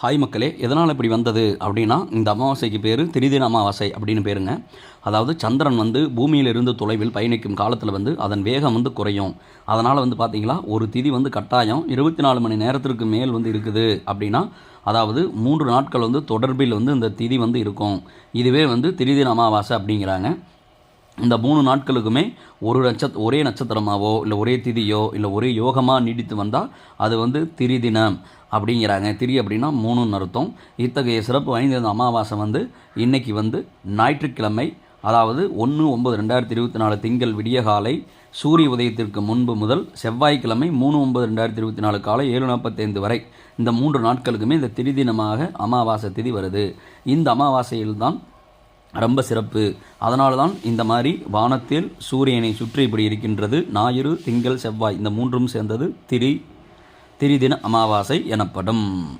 Hi மக்களே எதனால் இப்படி வந்தது அப்படின்னா இந்த அமாவாசைக்கு பேர் திரிதின அமாவாசை அப்படின்னு பேருங்க. அதாவது சந்திரன் வந்து பூமியிலிருந்து தொலைவில் பயணிக்கும் காலத்தில் வந்து அதன் வேகம் வந்து குறையும். அதனால் வந்து பார்த்தீங்களா ஒரு திதி வந்து கட்டாயம் இருபத்தி நாலு மணி நேரத்திற்கு மேல் வந்து இருக்குது அப்படின்னா அதாவது மூன்று நாட்கள் வந்து தொடர்பில் வந்து இந்த திதி வந்து இருக்கும். இதுவே வந்து திரிதின அமாவாசை அப்படிங்கிறாங்க. இந்த மூணு நாட்களுக்குமே ஒரு நட்சத் ஒரே நட்சத்திரமாவோ இல்லை ஒரே திதியோ இல்லை ஒரே யோகமாக நீடித்து வந்தால் அது வந்து திரிதினம் அப்படிங்கிறாங்க. திரி அப்படின்னா மூணுன்னு அர்த்தம். இத்தகைய சிறப்பு வாய்ந்த அமாவாசை வந்து இன்னைக்கு வந்து ஞாயிற்றுக்கிழமை அதாவது ஒன்று ஒம்பது ரெண்டாயிரத்தி இருபத்தி நாலு திங்கள் விடியகாலை சூரிய உதயத்திற்கு முன்பு முதல் செவ்வாய்க்கிழமை மூணு ஒன்பது ரெண்டாயிரத்தி இருபத்தி நாலு காலை ஏழு நாற்பத்தைந்து வரை இந்த மூன்று நாட்களுக்குமே இந்த திரிதினமாக அமாவாசை திதி வருது. இந்த அமாவாசையில்தான் ரொம்ப சிறப்பு. அதனால தான் இந்த மாதிரி வானத்தில் சூரியனை சுற்றி இப்படி இருக்கின்றது. ஞாயிறு திங்கள் செவ்வாய் இந்த மூன்றும் சேர்ந்தது திரி திரிதின அமாவாசை எனப்படும்.